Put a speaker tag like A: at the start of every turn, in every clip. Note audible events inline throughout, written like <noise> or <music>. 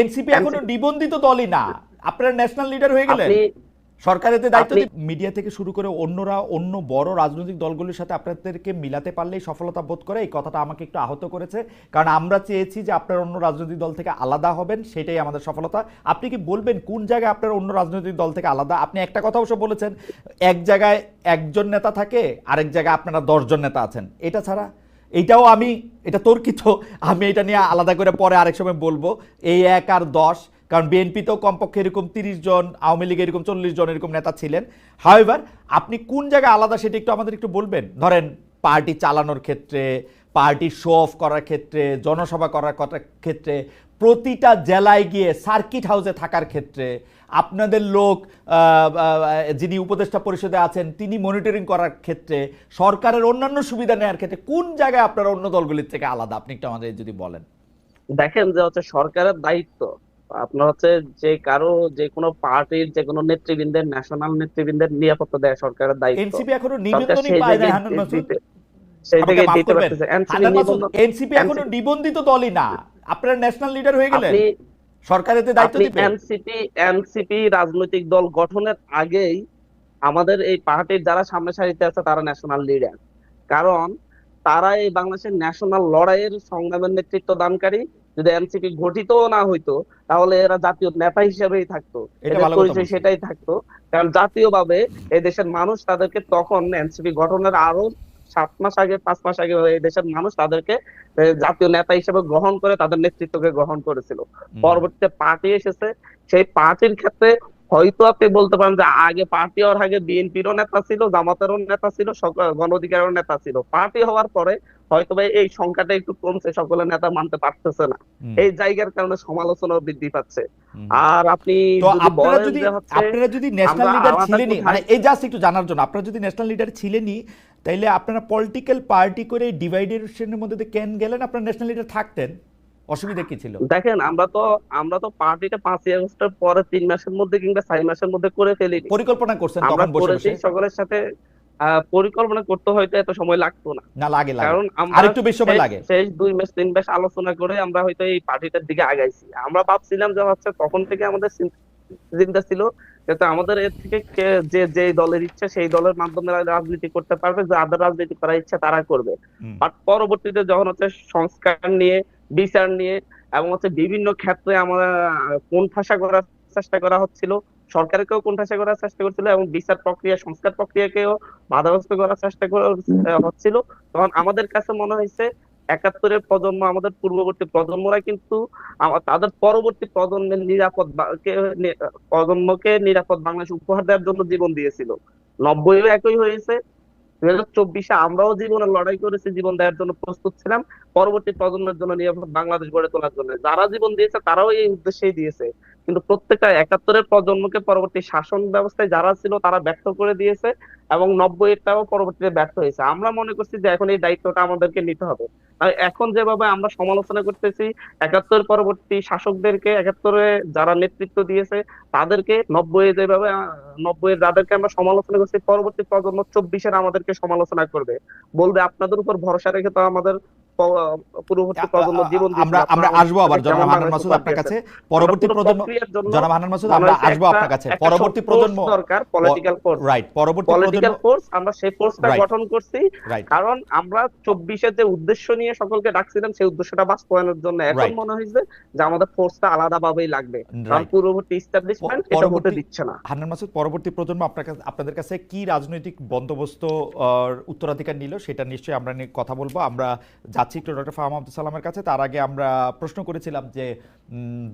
A: NCP এখনও নিবন্ধিত দলই না। আপনারা ন্যাশনাল লিডার হয়ে গেলেন। এতে দায়িত্ব মিডিয়া থেকে শুরু করে অন্যরা অন্য বড় রাজনৈতিক দলগুলির সাথে আপনাদেরকে মিলাতে পারলেই সফলতা বোধ করে। এই কথাটা আমাকে একটু আহত করেছে। কারণ আমরা চেয়েছি যে আপনার অন্য রাজনৈতিক দল থেকে আলাদা হবেন সেটাই আমাদের সফলতা। আপনি কি বলবেন কোন জায়গায় আপনার অন্য রাজনৈতিক দল থেকে আলাদা? আপনি একটা কথা অবশ্য বলেছেন এক জায়গায় একজন নেতা থাকে আরেক জায়গায় আপনারা দশজন নেতা আছেন। এটা ছাড়া এইটাও আমি, এটা তর্কিত, আমি এটা নিয়ে আলাদা করে পরে আরেক সময় বলব। এই এক আর দশ, কারণ বিএনপিতেও কমপক্ষে এরকম তিরিশ জন, আওয়ামী লীগ এরকম চল্লিশ জন এরকম নেতা ছিলেন। হাওয়েভার আপনি কোন জায়গায় আলাদা সেটা একটু আমাদের একটু বলবেন? ধরেন, পার্টি চালানোর ক্ষেত্রে, পার্টি শো অফ করার ক্ষেত্রে, জনসভা করার ক্ষেত্রে, প্রতিটা জেলায় গিয়ে সার্কিট হাউসে থাকার ক্ষেত্রে আপনাদের লোক যিনি উপদেষ্টা পরিষদে আছেন তিনি মনিটরিং করার ক্ষেত্রে সরকারের অন্যান্য সুবিধা নেওয়ার ক্ষেত্রে কোন জায়গায় আপনারা অন্য দলগুলির থেকে আলাদা? আপনি একটু আমাদের যদি বলেন।
B: দেখেন যে হচ্ছে সরকারের দায়িত্ব। আপনার হচ্ছে যে কারও যে কোনো পার্টির যে কোনো নেতৃবৃন্দের ন্যাশনাল নেতৃবৃন্দের নিরাপত্তা দেয় সরকারের দায়িত্ব।
A: এনসিপি
B: এখনও
A: নিবন্ধনই পায় না হান্নান মাসুদ।
B: সেই
A: মাফ
B: দিতে পারতেছে। এনসিপি
A: এখনও নিবন্ধিত দলই না। আপনারা ন্যাশনাল লিডার হয়ে গেলেন।
B: আপনি
A: সরকার এতে দায়িত্ব দিবে।
B: এনসিপি এনসিপি রাজনৈতিক দল গঠনের আগেই আমাদের এই পার্টির যারা সামনে সারিতে আছে তারা ন্যাশনাল লিডার কারণ তারা এই বাংলাদেশের ন্যাশনাল লড়াইয়ের সংগ্রামের নেতৃত্ব দানকারী। যদি এনসিপি গঠিত না হইতো তাহলে এরা জাতীয় নেতা হিসেবেই থাকতো। পরিচয় সেটাই থাকতো। কারণ জাতীয়ভাবে এই দেশের মানুষ তাদেরকে তখন এনসিপি গঠনের আরও সাত মাস আগে পাঁচ মাস আগে এই দেশের মানুষ তাদেরকে জাতীয় নেতা হিসেবে গ্রহণ করে তাদের নেতৃত্বকে গ্রহণ করেছিল। পরবর্তীতে পার্টি এসেছে। সেই পার্টির ক্ষেত্রে হয়তো আপনি বলতে পারেন যে আগে পার্টি হওয়ার আগে বিএনপিরও নেতা ছিল জামাতেরও নেতা ছিল গণ অধিকারেরও নেতা ছিল। পার্টি হওয়ার পরে হয়তো বা এই সংখ্যাটা একটু কমছে সকলের নেতা মানতে পারতেছে না। এই জায়গার কারণে সমালোচনা বৃদ্ধি পাচ্ছে। আর আপনি
A: তো
B: যদি
A: আপনারা যদি আপনারা যদি ন্যাশনাল লিডার ছিলেনই মানে এই জাস্ট একটু জানার জন্য আপনারা যদি ন্যাশনাল লিডার ছিলেনই তাইলে আপনারা পলিটিক্যাল পার্টি করে ডিভাইডেশনের মধ্যে কেন গেলেন? আপনারা ন্যাশনাল লিডার থাকতেন। অসুবিধা কি ছিল?
B: দেখেন আমরা তো আমরা তো পার্টিটা পাঁচই আগস্টের পরে তিন মাসের মধ্যে কিংবা চার মাসের মধ্যে করে ফেলিনি।
A: পরিকল্পনা করছেন
B: আমরা
A: তখন বসে
B: করেছি
A: বসে।
B: সকলের সাথে পরিকল্পনা করতে হয়তো এত সময় লাগতো না।
A: না লাগে লাগে।
B: কারণ আমরা
A: আরেকটু বেশি সময় লাগে।
B: শেষ দুই মাস তিন মাস আলোচনা করে আমরা হয়তো এই পার্টিটার দিকে আগাইছি। আমরা ভাবছিলাম যে হচ্ছে তখন থেকে আমাদের চিন- চিন্তা ছিল যাতে আমাদের এর থেকে যে যে দলের ইচ্ছা সেই দলের মাধ্যমে রাজনীতি করতে পারবে যাদের রাজনীতি করার ইচ্ছা তারা করবে। বাট পরবর্তীতে যখন হচ্ছে সংস্কার নিয়ে বিচার নিয়ে এবং হচ্ছে বিভিন্ন ক্ষেত্রে আমরা কোণঠাসা করার চেষ্টা করা হচ্ছিল সরকারকেও কোণঠাসা করার চেষ্টা করছিল এবং বিচার প্রক্রিয়া সংস্কার প্রক্রিয়াকেও বাধাগ্রস্ত করার চেষ্টা করা হচ্ছিল। তখন আমাদের কাছে মনে হয়েছে একাত্তরের প্রজন্ম, আমাদের পূর্ববর্তী প্রজন্মরা কিন্তু তাদের পরবর্তী প্রজন্মের নিরাপদ প্রজন্মকে নিরাপদ বাংলাদেশ উপহার দেওয়ার জন্য জীবন দিয়েছিল। নব্বইও একই হয়েছে। দুই হাজার চব্বিশে আমরাও জীবনে লড়াই করেছি, জীবন দেওয়ার জন্য প্রস্তুত ছিলাম। পরবর্তী প্রজন্মের জন্য নিরাপদ বাংলাদেশ গড়ে তোলার জন্য। যারা জীবন দিয়েছে, তারাও এই উদ্দেশ্যেই দিয়েছে। কিন্তু প্রত্যেকটা একাত্তরের প্রজন্মকে পরবর্তী শাসন ব্যবস্থায় যারা ছিল তারা ব্যর্থ করে দিয়েছে এবং নব্বইটাও পরবর্তীতে ব্যর্থ হয়েছে। আমরা মনে করছি যে এখন এই দায়িত্বটা আমাদেরকে নিতে হবে। এখন যেভাবে আমরা সমালোচনা করতেছি, একাত্তর পরবর্তী শাসকদেরকে, একাত্তরে যারা নেতৃত্ব দিয়েছে, তাদেরকে নব্বই যেভাবে নব্বই যাদেরকে আমরা সমালোচনা করছি, পরবর্তী প্রজন্ম চব্বিশের আমাদেরকে সমালোচনা করবে। বলবে, আপনাদের উপর ভরসা রেখে তো আমাদের পূর্ববর্তী প্রজন্ম জীবন
A: আমরা আমরা আসব আবার জনাব
B: কেমন
A: মাসুদ আপনার কাছে। পরবর্তী প্রজন্ম জনাব হান্নান মাসুদ আমরা আসব আপনার কাছে। পরবর্তী প্রজন্ম
B: দরকার পলিটিক্যাল ফোর্স
A: রাইট পরবর্তী
B: পলিটিক্যাল ফোর্স আমরা সেই ফোর্সটা গঠন করছি। কারণ আমরা যে উদ্দেশ্য নিয়ে সকলকে ডাকছিলাম সেই উদ্দেশ্যটা বাস্তবায়নের জন্য এখন মনে যে আমাদের ফোর্সটা আলাদা ভাবেই লাগবে কারণ পূর্ববর্তী এটা হতে দিচ্ছে না।
A: হান্নান মাসুদ পরবর্তী প্রজন্ম আপনার কাছে আপনাদের কাছে কি রাজনৈতিক বন্দোবস্ত উত্তরাধিকার নিল সেটা নিশ্চয়ই আমরা নিয়ে কথা বলব। আমরা যাচ্ছি একটু ডক্টর ফাহাম আব্দুল সালামের কাছে। তার আগে আমরা প্রশ্ন করেছিলাম যে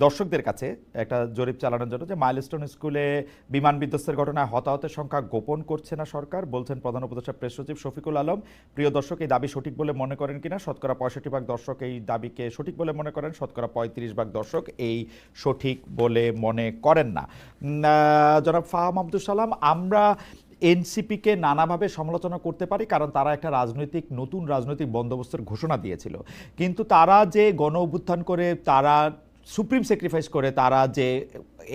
A: দর্শকদের কাছে একটা জরিপ চালানোর জন্য যে, মাইলস্টোন স্কুলে বিমান বিধ্বস্তের ঘটনায় হতাহতের সংখ্যা গোপন করছে না সরকার? বলছেন প্রধান উপদেষ্টা প্রেস সচিব শফিকুল আলম। প্রিয় দর্শক, এই দাবি সঠিক বলে মনে করেন কিনা? শতকরা পঁয়ষট্টি ভাগ দর্শক এই দাবিকে সঠিক বলে মনে করেন। শতকরা পঁয়ত্রিশ ভাগ দর্শক এই সঠিক বলে মনে করেন না। জনাব ফাহাম আব্দুল সালাম, আমরা এনসিপিকে নানাভাবে সমালোচনা করতে পারি, কারণ তারা একটা রাজনৈতিক, নতুন রাজনৈতিক বন্দোবস্তের ঘোষণা দিয়েছিল। কিন্তু তারা যে গণ অভ্যুত্থান করে, তারা সুপ্রিম স্যাক্রিফাইস করে, তারা যে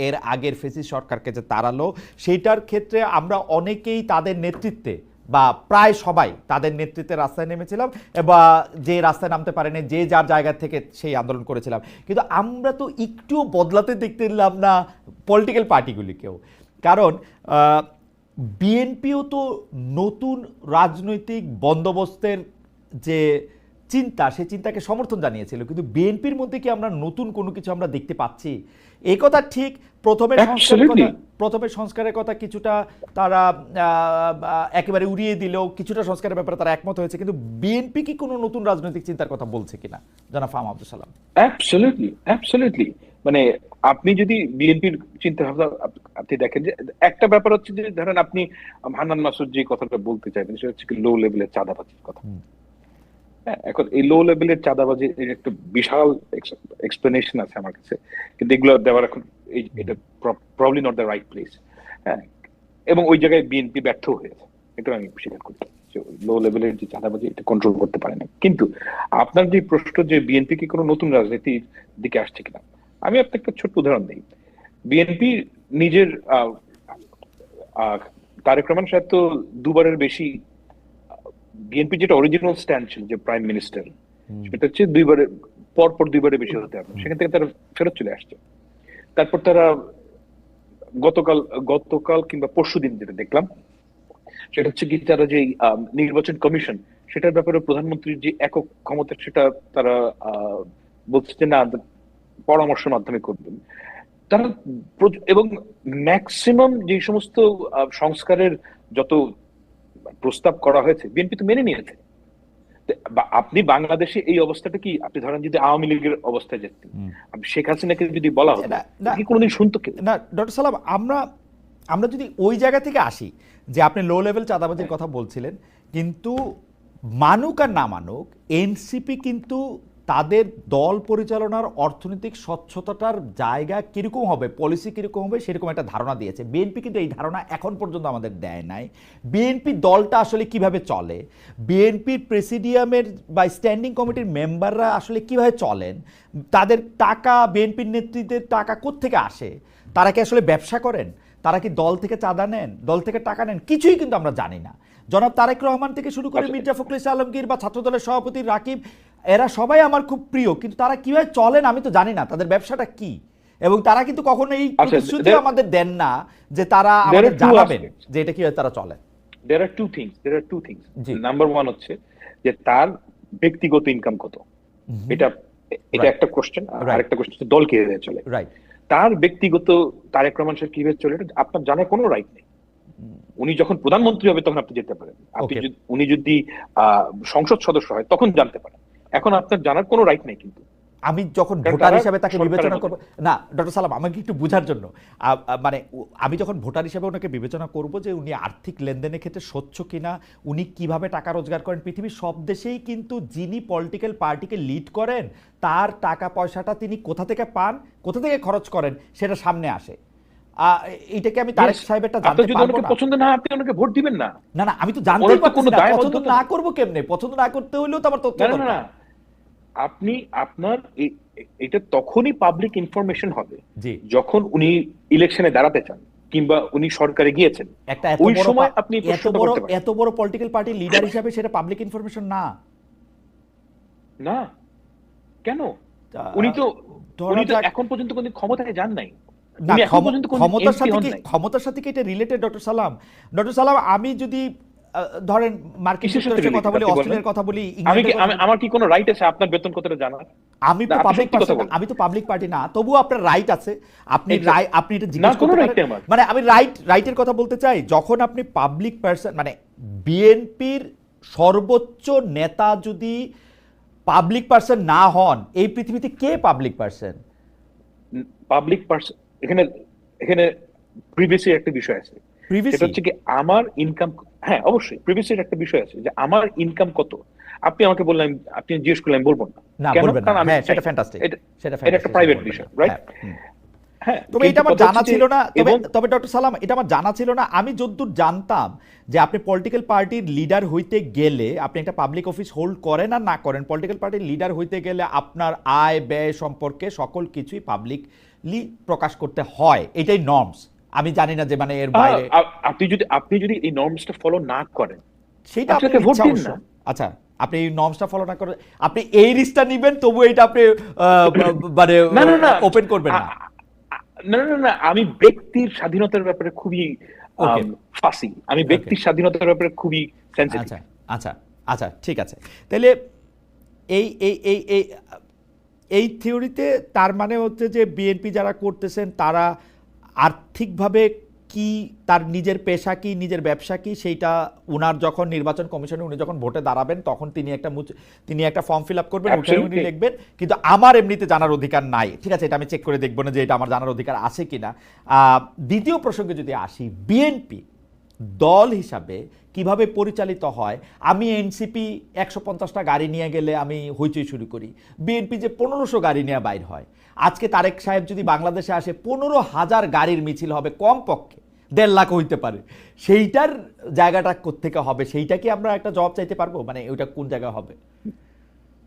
A: এর আগের ফেসিস সরকারকে যে তাড়ালো, সেইটার ক্ষেত্রে আমরা অনেকেই তাদের নেতৃত্বে বা প্রায় সবাই তাদের নেতৃত্বে রাস্তায় নেমেছিলাম বা যে রাস্তায় নামতে পারেনি, যে যার জায়গা থেকে সেই আন্দোলন করেছিলাম। কিন্তু আমরা তো একটুও বদলাতে দেখতে না পলিটিক্যাল পার্টিগুলিকেও কারণ বিএনপিও তো নতুন রাজনৈতিক বন্দোবস্তের যে চিন্তা সেই চিন্তাকে সমর্থন জানিয়েছিল। কিন্তু বিএনপির মধ্যে কি আমরা নতুন কোনো কিছু আমরা দেখতে পাচ্ছি? এই কথা ঠিক প্রথমে সংস্কারের কথা প্রথমে সংস্কারের কথা কিছুটা তারা আহ, একেবারে উড়িয়ে দিলেও কিছুটা সংস্কারের ব্যাপারে তারা একমত হয়েছে। কিন্তু বিএনপি কি কোনো নতুন রাজনৈতিক চিন্তার কথা বলছে কিনা? জানা Pham Abdul Salam.
C: Absolutely absolutely মানে আপনি যদি বিএনপির চিন্তা ভাবনা আপনি দেখেন যে একটা ব্যাপার হচ্ছে যে ধরেন আপনি হান্নান মাসুদ যে কথাটা বলতে চাইবেন সেটা হচ্ছে লো লেভেলের চাঁদাবাজির কথা। হ্যাঁ এখন এই লো লেভেলের চাঁদাবাজি একটা বিশাল এক্সপ্লেনেশন আছে আমার কাছে কিন্তু এগুলো দেওয়ার এখন এটা probably not the right place হ্যাঁ এবং ওই জায়গায় বিএনপি ব্যর্থ হয়েছে এটা আমি স্বীকার করতে লো লেভেলের যে চাঁদাবাজি এটা কন্ট্রোল করতে পারে না কিন্তু আপনার যে প্রশ্ন যে বিএনপি কি কোনো নতুন রাজনীতির দিকে আসছে কিনা আমি আপনাকে একটা ছোট্ট উদাহরণ দিই। বিএনপি নিজের তারেক রহমান সাহেব তো দুবারের বেশি বিএনপি যেটা অরিজিনাল স্ট্যান্ড ছিল যে প্রাইম মিনিস্টার সেটা হচ্ছে দুইবারে পর পর দুইবারে বেশি হতে হবে। সেখান থেকে তারা ফেরত চলে আসছে। তারপর তারা গতকাল গতকাল কিংবা পরশু দিন যেটা দেখলাম সেটা হচ্ছে কি তারা যে নির্বাচন কমিশন সেটার ব্যাপারে প্রধানমন্ত্রীর যে একক ক্ষমতা সেটা তারা আহ, বলছে যে না পরামর্শের মাধ্যমে করবেন। তারা এবং ম্যাক্সিমাম যে সমস্ত সংস্কারের যত প্রস্তাব করা হয়েছে বিএনপি তো মেনে নিয়েছে। আপনি বাংলাদেশে এই অবস্থাটা কি আপনি ধরেন যদি আওয়ামী লীগের অবস্থায় যেতেন আপনি শেখ হাসিনাকে যদি বলা হতো। কি কোনোদিন শুনতো কেউ?
A: না ডক্টর সালাম আমরা আমরা যদি ওই জায়গা থেকে আসি যে আপনি লো লেভেল চাঁদাবাজির কথা বলছিলেন কিন্তু মানুক আর না মানুক এনসিপি কিন্তু তাদের দল পরিচালনার অর্থনৈতিক স্বচ্ছতাটার জায়গা কীরকম হবে পলিসি কীরকম হবে সেরকম একটা ধারণা দিয়েছে। বিএনপি কিন্তু এই ধারণা এখন পর্যন্ত আমাদের দেয় নাই। বিএনপি দলটা আসলে কীভাবে চলে? বিএনপির প্রেসিডিয়ামের বা স্ট্যান্ডিং কমিটির মেম্বাররা আসলে কীভাবে চলেন? তাদের টাকা বিএনপির নেতৃত্বের টাকা কোত্থেকে আসে? তারা কি আসলে ব্যবসা করেন? তারা কি দল থেকে চাঁদা নেন? দল থেকে টাকা নেন? কিছুই কিন্তু আমরা জানি না। জনাব তারেক রহমান থেকে শুরু করে
C: আচ্ছা।
A: মির্জা ফখরুল আলমগীর বা ছাত্রদলের সভাপতি রাকিব এরা সবাই আমার খুব প্রিয় কিন্তু তারা কীভাবে চলেন আমি তো জানি না তাদের ব্যবসাটা কি? এবং তারা কিন্তু কখনো এই
C: আচ্ছা,
A: প্রতিশ্রুতি আমাদের দেন না যে তারা আমাদের জানাবেন যে এটা কীভাবে তারা চলে
C: there are two things there are two things number one হচ্ছে যে তার ব্যক্তিগত ইনকাম কত? এটা এটা একটা কোশ্চেন আর. আরেকটা কোশ্চেন দল কীভাবে চলে?
A: রাইট
C: তার ব্যক্তিগত তারেক রহমান সাহেব কীভাবে চলে এটা আপনার জানার কোনো রাইট নেই। উনি যখন প্রধানমন্ত্রী হবে তখন আপনি যেতে পারেন। আপনি যদি- উনি যদি আহ, সংসদ সদস্য হয় তখন জানতে পারেন। এখন আপনার জানার কোনো রাইট নেই কিন্তু।
A: আমি যখন ভোটার হিসাবে তাকে বিবেচনা করব না ডক্টর সালাম আমাকে একটু বোঝার জন্য। মানে আমি যখন ভোটার হিসাবে ওনাকে বিবেচনা করব যে উনি আর্থিক লেনদেনের ক্ষেত্রে স্বচ্ছ কিনা উনি কীভাবে টাকা রোজগার করেন পৃথিবীর সব দেশেই কিন্তু যিনি পলিটিক্যাল পার্টিকে লিড করেন তার টাকা পয়সাটা তিনি কোথা থেকে পান কোথা থেকে খরচ করেন সেটা সামনে আসে। আ, এইটাকে আমি তারেক সাহেবেরটা জানতে পারব না।
C: পছন্দ না আপনি ওনাকে ভোট দিবেন না।
A: না না আমি তো জানতেই পারছি না পছন্দ না করব কেমনে? পছন্দ না করতে হইলেও তো আমার তথ্য
C: না আপনি আপনার এটা তখনই পাবলিক ইনফরমেশন হবে যখন উনি ইলেকশনে দাঁড়াতে চান কিংবা উনি সরকারে গিয়েছেন।
A: একটা
C: ওই সময় আপনি
A: এত বড় এত বড় পলিটিক্যাল পার্টির লিডার হিসাবে সেটা পাবলিক ইনফরমেশন না।
C: না। কেন? উনি তো উনি তো এখন পর্যন্ত কোনো ক্ষমতায় যান নাই।
A: ক্ষমতার সাথে। ক্ষমতার সাথে কি এটা রিলেটেড ডক্টর সালাম? ডক্টর সালাম আমি যদি ধরেন মার্কিন যুক্তরাষ্ট্রের কথা বলি অস্ট্রেলিয়ার কথা বলি
C: আমি কি আমি- আমার কি কোনো রাইট আছে? আপনার বেতন কতটা জানার
A: আমি তো পাবলিক আমি তো পাবলিক পার্টি না তবু আপনার রাইট আছে। আপনি রাই আপনি এটা জিজ্ঞেস করতে পারেন। মানে আমি রাইট রাইটের কথা বলতে চাই যখন আপনি পাবলিক পার্সন মানে বিএনপির সর্বোচ্চ নেতা যদি পাবলিক পার্সন না হন এই পৃথিবীতে কে পাবলিক পার্সন
C: পাবলিক পার্সন এখানে এখানে প্রিভিয়াসের একটা বিষয় আছে। সেটা হচ্ছে কি আমার ইনকাম হ্যাঁ অবশ্যই। প্রিভিয়াসের একটা বিষয় আছে যে আমার ইনকাম কত? আপনি আমাকে বললেন আপনি জিজ্ঞেস করলেন আমি বলব না। কেন? কারণ আমি
A: হ্যাঁ সেটা ফ্যান্টাস্টিক সেটা
C: এটা একটা প্রাইভেট বিষয় রাইট
A: হ্যাঁ।
C: হ্যাঁ
A: তবে এটা আমার জানা ছিল না। তবে তবে ডক্টর সালাম এটা আমার জানা ছিল না। আমি যদ্দূর জানতাম যে আপনি পলিটিক্যাল পার্টির লিডার হইতে গেলে আপনি একটা পাবলিক অফিস হোল্ড করেন আর না করেন পলিটিক্যাল পার্টির লিডার হইতে গেলে আপনার আয় ব্যয় সম্পর্কে সকল কিছুই পাবলিকলি প্রকাশ করতে হয়। এটাই নর্মস আমি জানি না যে মানে এর বাইরে
C: আপনি যদি আপনি যদি এই নর্মসটা ফলো না করেন
A: সেটা
C: আপনি ভোট দিন না।
A: আচ্ছা আপনি এই নর্মসটা ফলো না করে আপনি এই রিস্কটা নিবেন তবু এটা আপনি <clears throat> মানে ওপেন করবেন না।
C: না না না আমি ব্যক্তির স্বাধীনতার ব্যাপারে খুবই. ফাসি আমি ব্যক্তির স্বাধীনতার ব্যাপারে খুবই সেন্সিটিভ
A: আচ্ছা আচ্ছা আচ্ছা ঠিক আছে। তাহলে এই এই এই এই এই থিওরিতে তার মানে হচ্ছে যে বিএনপি যারা করতেছেন তারা আর্থিকভাবে কি তার নিজের পেশা কি নিজের ব্যবসা কি সেইটা উনার যখন নির্বাচন কমিশনে উনি যখন ভোটে দাঁড়াবেন তখন তিনি একটা তিনি একটা ফর্ম ফিল আপ করবেন ওখানে উনি. লিখবেন কিন্তু আমার এমনিতে জানার অধিকার নাই। ঠিক আছে এটা আমি চেক করে দেখব না যে এটা আমার জানার অধিকার আছে কিনা। দ্বিতীয় প্রসঙ্গে যদি আসি বিএনপি দল হিসাবে কীভাবে পরিচালিত হয়? আমি এনসিপি একশো পঞ্চাশটা গাড়ি নিয়ে গেলে আমি হইচই শুরু করি। বিএনপি যে পনেরোশো গাড়ি নিয়ে বাইর হয়। আজকে তারেক সাহেব যদি বাংলাদেশে আসে পনেরো হাজার গাড়ির মিছিল হবে কম পক্ষে দেড় লাখ হইতে পারে। সেইটার জায়গাটা কোত্থেকে হবে? সেইটা কি আমরা একটা জবাব চাইতে পারব? মানে ওইটা কোন জায়গায় হবে?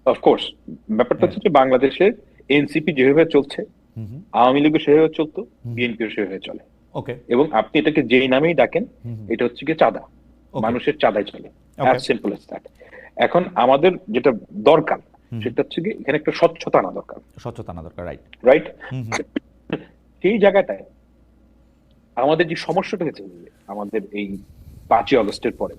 C: অফকোর্স ব্যাপারটা
A: হ্যাঁ।
C: হচ্ছে যে বাংলাদেশের এনসিপি যেভাবে চলছে আওয়ামী লীগও সেভাবে চলতো বিএনপিও সেভাবে চলে।
A: ওকে।
C: এবং আপনি এটাকে যেই নামেই ডাকেন এটা হচ্ছে কি চাঁদা. মানুষের চাঁদাই চলে। অ্যাজ সিম্পল দ্যাট এখন আমাদের যেটা দরকার। সেটা হচ্ছে কি এখানে একটা স্বচ্ছতা আনা দরকার।
A: স্বচ্ছতা না দরকার রাইট
C: রাইট সেই জায়গাটায় আমাদের যে সমস্যাটা হয়েছে আমাদের এই পাঁচই অগস্টের পরে।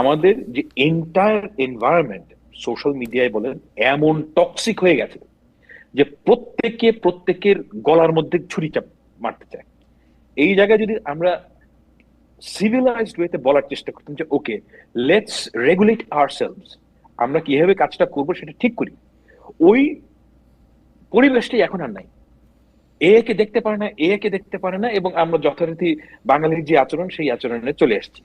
C: আমাদের যে এন্টায়ার এনভায়রনমেন্ট সোশ্যাল মিডিয়ায় বলেন এমন টক্সিক হয়ে গেছে যে প্রত্যেকে প্রত্যেকের গলার মধ্যে ছুরি চাপ মারতে চায়। এই জায়গায় যদি আমরা সিভিলাইজড ওয়েতে বলার চেষ্টা করতাম যে ওকে লেটস রেগুলেট আওয়ারসেলভস আমরা কীভাবে কাজটা করব সেটা ঠিক করি। ওই পরিবেশটাই এখন আর নাই। এ কে দেখতে পারে না এ কে দেখতে পারে না এবং আমরা যথারীতি বাঙালির যে আচরণ সেই আচরণে চলে আসছি।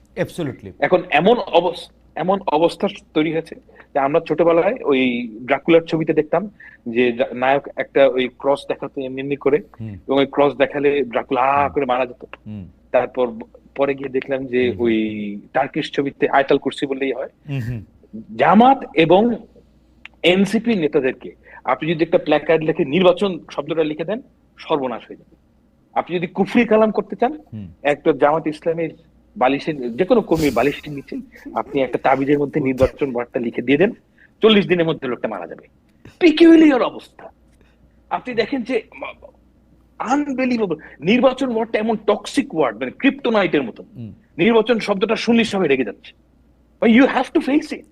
C: এখন এমন অবস্থা এমন অবস্থা তৈরি হয়েছে যে আমরা ছোটবেলায় ওই ড্রাকুলার ছবিতে দেখতাম যে নায়ক একটা ওই ক্রস দেখাতো এমনি এমনি করে এবং ওই ক্রস দেখালে ড্রাকুলা করে মারা যেত। তারপর পরে গিয়ে দেখলাম যে ওই টার্কিশ ছবিতে আয়তাল কুরসি বললেই হয়। জামাত এবং এনসিপি নেতাদেরকে। আপনি যদি একটা প্ল্যাকার্ড লিখে নির্বাচন শব্দটা লিখে দেন সর্বনাশ হয়ে যাবে। আপনি যদি কুফরি কালাম করতে চান একটা জামাত ইসলামের বালিশের যে কোনো কর্মীর বালিশের নিচে আপনি একটা তাবিজের মধ্যে নির্বাচন বার্তা লিখে দিয়ে দেন চল্লিশ দিনের মধ্যে লোকটা মারা যাবে। পিকিউলিয়ার অবস্থা। আপনি দেখেন যে আনবিলিভেবল নির্বাচন ওয়ার্ডটা এমন টক্সিক ওয়ার্ড মানে ক্রিপ্টোনাইটের মতন। নির্বাচন শব্দটা শুনলে সবাই রেগে যাচ্ছে। You have to face it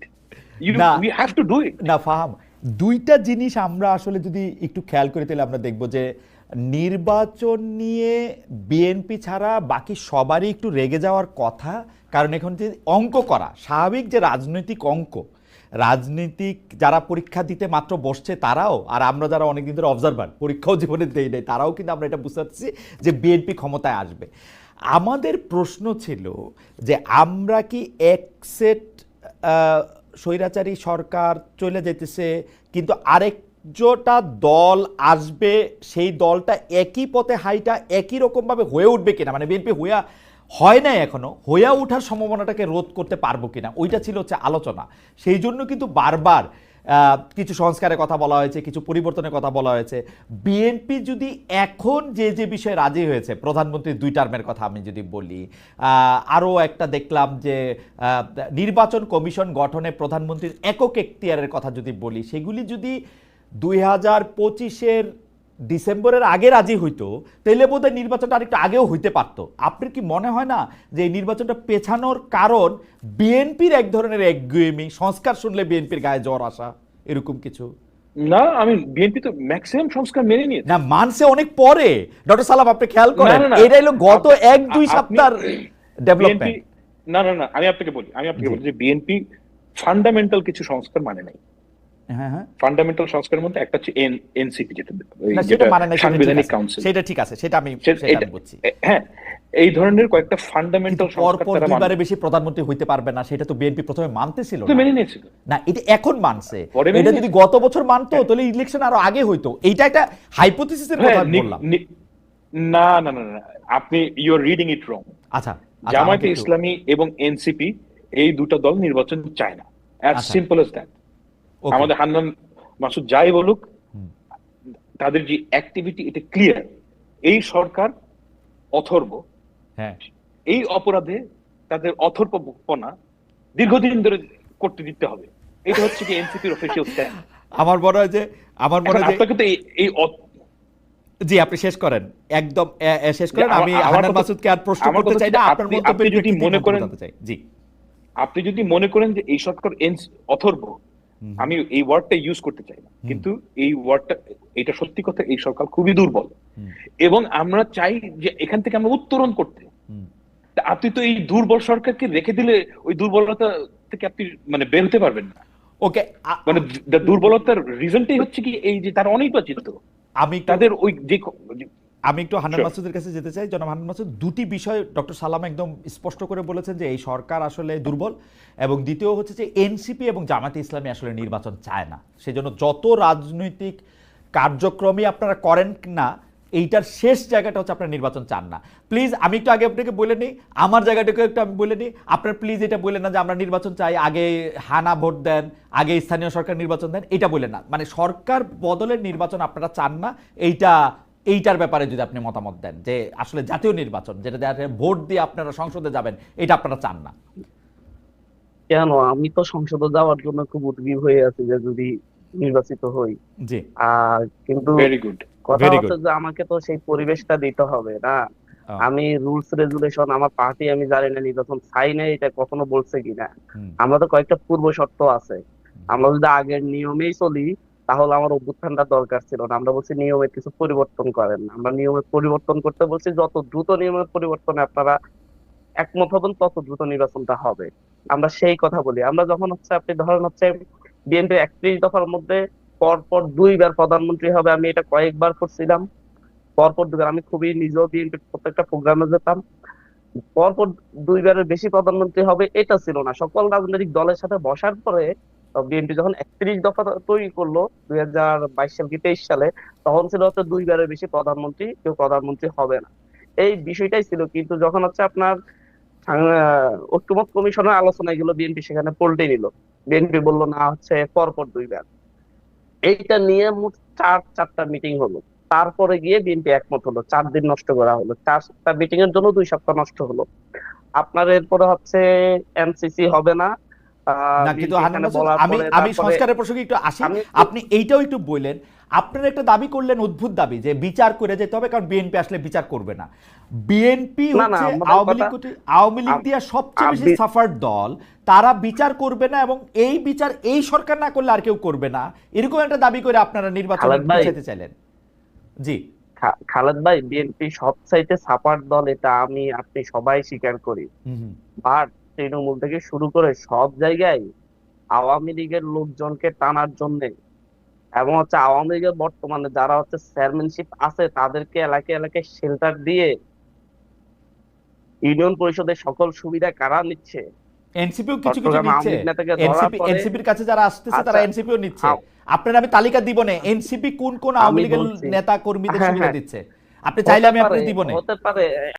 A: না।
C: We have to do it
A: না ফাহাম দুইটা জিনিস আমরা আসলে যদি একটু খেয়াল করে তাহলে আমরা দেখব যে নির্বাচন নিয়ে বিএনপি ছাড়া বাকি সবারই একটু রেগে যাওয়ার কথা কারণ এখন যে অঙ্ক করা স্বাভাবিক যে রাজনৈতিক অঙ্ক রাজনৈতিক যারা পরীক্ষা দিতে মাত্র বসছে তারাও আর আমরা যারা অনেকদিন ধরে অবজারভার পরীক্ষাও জীবনে দেই নাই তারাও কিন্তু আমরা এটা বুঝতে পারছি যে বিএনপি ক্ষমতায় আসবে আমাদের প্রশ্ন ছিল যে আমরা কি এক সেট আহ, স্বৈরাচারী সরকার চলে যেতেছে, কিন্তু আরেক জোটা দল আসবে, সেই দলটা একই পথে হাইটা একই রকমভাবে হয়ে উঠবে কিনা? মানে বিএনপি হইয়া, হয় না এখনও, হইয়া ওঠার সম্ভাবনাটাকে রোধ করতে পারব কিনা? ওইটা ছিল হচ্ছে আলোচনা। সেই জন্য কিন্তু বারবার কিছু সংস্কারের কথা বলা হয়েছে, কিছু পরিবর্তনের কথা বলা হয়েছে। বিএনপি যদি এখন যে যে বিষয়ে রাজি হয়েছে প্রধানমন্ত্রী দুই টার্মের কথা আমি যদি বলি আরও একটা দেখলাম যে নির্বাচন কমিশন গঠনে প্রধানমন্ত্রীর একক এখতিয়ারের কথা যদি বলি, সেগুলি যদি দুই হাজার পঁচিশের ডিসেম্বরের আগে রাজি হইতো তাহলে বোধহয় নির্বাচনটা আরেকটু আগেও হইতে পারতো। আপনার কি মনে হয় না যে এই নির্বাচনটা পেছানোর কারণ বিএনপির এক ধরনের একগুয়েমি সংস্কার শুনলে বিএনপির গায়ে জ্বর আসা এরকম কিছু?
C: না আমি বিএনপি তো ম্যাক্সিমাম সংস্কার মেনে নিয়েছে।
A: না মানছে অনেক পরে। ডক্টর সালাম আপনি খেয়াল করেন। এটা হলো গত এক দুই সপ্তাহ ডেভেলপমেন্ট
C: না না না আমি আপনাকে বলি আমি আপনাকে বলি যে বিএনপি ফান্ডামেন্টাল কিছু সংস্কার মানে নাই। ফান্ডামেন্টাল সংস্কারের মধ্যে একটা হচ্ছে এনসিপি যেটা
A: মানে না সেটা ঠিক
C: সাংবিধানিক কাউন্সিল
A: সেটা ঠিক আছে সেটা আমি
C: সে-
A: সেটা
C: এটা-
A: আমি বুঝছি
C: হ্যাঁ এই ধরনের কয়েকটা ফান্ডামেন্টাল
A: বেশি প্রধানমন্ত্রী হইতে পারবে না সেটা তো বিএনপি প্রথমে মানতেছিল না।
C: মেনে নিয়েছিল।
A: না এটা এখন মানছে। এটা যদি গত বছর মানতো তাহলে ইলেকশন আরও আগে হইতো। এইটা একটা হাইপোথিসিসের কথা
C: হ্যাঁ, নি-
A: বললাম।
C: না না না না আপনি ইউ আর রিডিং ইট রং
A: আচ্ছা আচ্ছা,
C: জামায়াতে ইসলামী এবং এনসিপি এই দুটো দল নির্বাচন চায় না। অ্যাজ
A: আচ্ছা।
C: সিম্পল এস দ্যাট আমাদের হান্নান মাসুদ যাই বলুক তাদের যে অ্যাক্টিভিটি এটা ক্লিয়ার এই সরকার অথর্ব।
A: হ্যাঁ।
C: এই অপরাধে তাদের অথর্বপনা দীর্ঘদিন ধরে করতে দিতে হবে। এটা হচ্ছে কি এনসিপির অফিসিয়াল স্ট্যান্ড
A: আমার মনে হয় যে আমার মনে হয় যে
C: আপনাকে তো এই
A: জি আপনি শেষ করেন। একদম শেষ করেন। আমি
C: আমার
A: হান্নান মাসুদকে আর প্রশ্ন করতে চাই না। আপনার
C: আপনি- যদি মনে করেন-
A: জি।
C: আপনি যদি মনে করেন যে এই সরকার অথর্ব। আমি এই ওয়ার্ডটা ইউজ করতে চাই না। কিন্তু এই ওয়ার্ডটা এটা সত্যি কথা এই সরকার খুবই দুর্বল। এবং আমরা চাই যে এখান থেকে আমরা উত্তরণ করতে। আপনি তো এই দুর্বল সরকারকে রেখে দিলে ওই দুর্বলতা থেকে আপনি মানে বের হতে পারবেন না।
A: ওকে
C: মানে দুর্বলতার রিজনটাই হচ্ছে কি এই যে তারা অনির্বাচিত।
A: আমি
C: তাদের ওই যে
A: আমি একটু হান্নান. মাসুদের কাছে যেতে চাই। জনাব হান্নান মাসুদ দুটি বিষয় ডক্টর সালাম একদম স্পষ্ট করে বলেছেন যে এই সরকার আসলে দুর্বল এবং দ্বিতীয় হচ্ছে যে এনসিপি এবং জামাতে ইসলামী আসলে নির্বাচন চায় না। সেজন্য যত রাজনৈতিক কার্যক্রমই আপনারা করেন না এইটার শেষ জায়গাটা হচ্ছে আপনার নির্বাচন চান না। প্লিজ আমি একটু আগে আপনাকে বলে নিই আমার জায়গাটাকে একটু আমি বলে নিই। আপনার প্লিজ এটা বললেন না যে আমরা নির্বাচন চাই আগে হানা ভোট দেন আগে স্থানীয় সরকার নির্বাচন দেন এটা বলে না। মানে সরকার বদলের নির্বাচন আপনারা চান না এইটা এইটার ব্যাপারে যদি আপনি মতামত দেন যে আসলে জাতীয় নির্বাচন যেটা দেখা যায় ভোট দিয়ে আপনারা সংসদে যাবেন এটা আপনারা চান না।
B: কেন? আমি তো সংসদে যাওয়ার জন্য খুব উদ্গ্রীব হয়ে আছি যে যদি নির্বাচিত হই।
A: জি।
B: আর কিন্তু
C: ভেরি গুড
B: কথা হচ্ছে যে আমাকে তো সেই পরিবেশটা দিতে হবে না। আমি রুলস রেগুলেশন আমার পার্টি আমি জানি না নির্বাচন চাই না এটা কখনো বলছে কিনা। আমরা তো কয়েকটা পূর্ব শর্ত আছে আমরা যদি আগের নিয়মেই চলি তাহলে আমার অভ্যুত্থানটা দরকার ছিল না। আমরা বলছি নিয়মের কিছু পরিবর্তন করেন। আমরা নিয়মের পরিবর্তন করতে বলছি যত দ্রুত নিয়মের পরিবর্তনে আপনারা একমত হবেন, তত দ্রুত নির্বাচনটা হবে। আমরা সেই কথা বলি। আমরা যখন হচ্ছে, আপনি ধরেন হচ্ছে, বিএনপি একত্রিশ দফার মধ্যে পরপর দুইবার প্রধানমন্ত্রী হবে, আমি এটা কয়েকবার করছিলাম। পরপর দুইবার। আমি খুবই নিজেও বিএনপির প্রত্যেকটা প্রোগ্রামে যেতাম। পরপর দুইবারের বেশি প্রধানমন্ত্রী হবে, এটা ছিল না। সকল রাজনৈতিক দলের সাথে বসার পরে বিএনপি যখন একত্রিশ দফা তৈরি করল, দুই হাজার বাইশ সাল কি তেইশ সালে, তখন ছিল হচ্ছে দুইবারের বেশি প্রধানমন্ত্রী, কেউ প্রধানমন্ত্রী হবে না। এই বিষয়টাই ছিল, কিন্তু যখন হচ্ছে আপনার ঐক্যমত কমিশনের আলোচনায় গেল বিএনপি সেখানে পল্টে নিল। বিএনপি বলল, না, হচ্ছে পরপর দুইবার। এইটা নিয়ে মোট চার, চারটা মিটিং হলো। তারপরে গিয়ে বিএনপি একমত হলো, চার দিন নষ্ট করা হলো। চারটা মিটিং এর জন্য দুই সপ্তাহ নষ্ট হলো। আপনার এরপরে হচ্ছে এনসিসি হবে না।
A: না কিন্তু আমি আমি সংস্কারের প্রসঙ্গে একটু আসি। আপনি এইটাও একটু বললেন আপনারা একটা দাবি করলেন অদ্ভুত দাবি যে বিচার করে যেতে হবে কারণ বিএনপি আসলে বিচার করবে না। বিএনপি হচ্ছে আওয়ামী লীগ আওয়ামী লীগ দিয়ে সবচেয়ে বেশি সাফার দল। তারা বিচার করবে না এবং এই বিচার এই সরকার না করলে আর কেউ করবে না। এরকম একটা দাবি করে আপনারা নির্বাচন যেতে চাইলেন। জি।
B: খালেদ ভাই বিএনপি সবচাইতে সাপার দল এটা আমি আপনি সবাই স্বীকার করি। বাট তৃণমূল থেকে শুরু করে সব জায়গায় আওয়ামী লীগের লোকজনকে টানার জন্য এবং হচ্ছে আওয়ামী লীগের বর্তমানে যারা হচ্ছে চেয়ারম্যানশিপ আছে তাদেরকে এলাকায় এলাকায় শেল্টার দিয়ে ইউনিয়ন পরিষদের সকল সুবিধা কারা নিচ্ছে?
A: এনসিপিও কিছু কিছু নিচ্ছে। এনসিপির কাছে যারা আসতেছে তারা
B: আচ্ছা,
A: এনসিপিও নিচ্ছে। আপনার আমি তালিকা দিব না। এনসিপি কোন কোন আওয়ামী লীগের নেতা কর্মীদের
B: হ্যাঁ,
A: সুবিধা
B: হ্যাঁ।
A: দিচ্ছে? আপনি চাইলে আমি আপনি দিব না।
B: হতে পারে।